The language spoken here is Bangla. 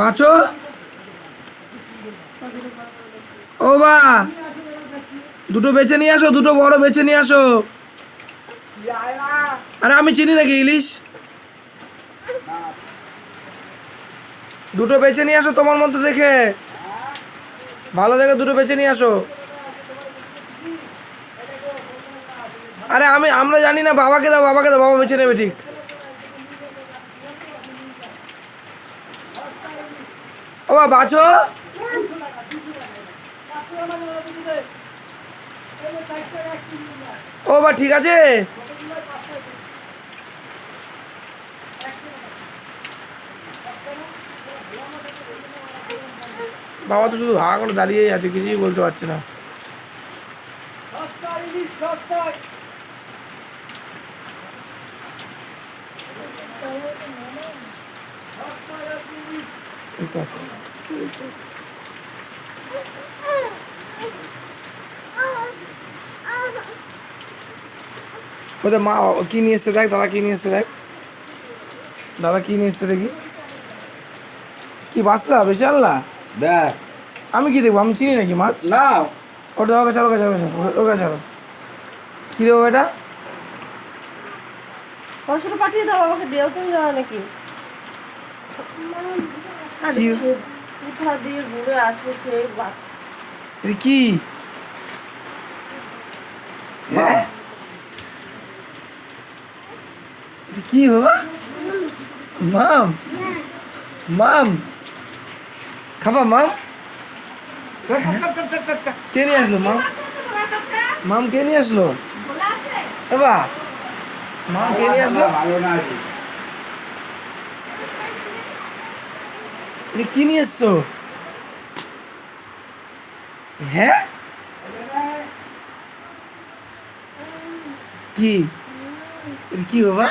বাঁচো। ও বা দুটো বেছে নিয়ে আসো, দুটো বড় বেছে নিয়ে আসো। আরে আমি চিনি নাকি ইলিশ? দুটো বেছে নিয়ে আসো তোমার মতো দেখে। ভালো দেখে দুটো বেছে নিয়ে আসো। আরে আমি, আমরা জানি না, বাবাকে দাও বাবাকে দাও, বাবা বেছে নেবে ঠিক। ও বা বাঁচো ও বা ঠিক আছে? বাবা তো শুধু হা করে দাঁড়িয়েই আছে, কিছুই বলতে পারছে না। এই তো আছে। ওদের মা কি নিয়ে এসছে দেখ দাদা কি নিয়ে এসছে দেখ। দাদা কি নিয়ে এসছে দেখি। কি বাঁচলা বেশি আনলা দেখ। আমি কি দেখব আমি চিনি নাকি মাছ? না। ওটা ওকে ছাড়ো ওকে ছাড়ো ওকে ছাড়ো, কী দেবো এটা? পয়সাটা পাঠিয়ে দাও আমাকে দেও তুমি যাও নাকি। কোথা দিয়ে ঘুরে আসে সেই বাচ্চা কি? কি বাবা? মাম। মাম। খাবা মাম? কে নিয়ে আসলো মাম? মাম কে নিয়ে আসলো? এবা মাম কে নিয়ে আসলো? ভালো না আছি। এটা কি নিয়ে এসছো হ্যাঁ কি এটা কি বাবা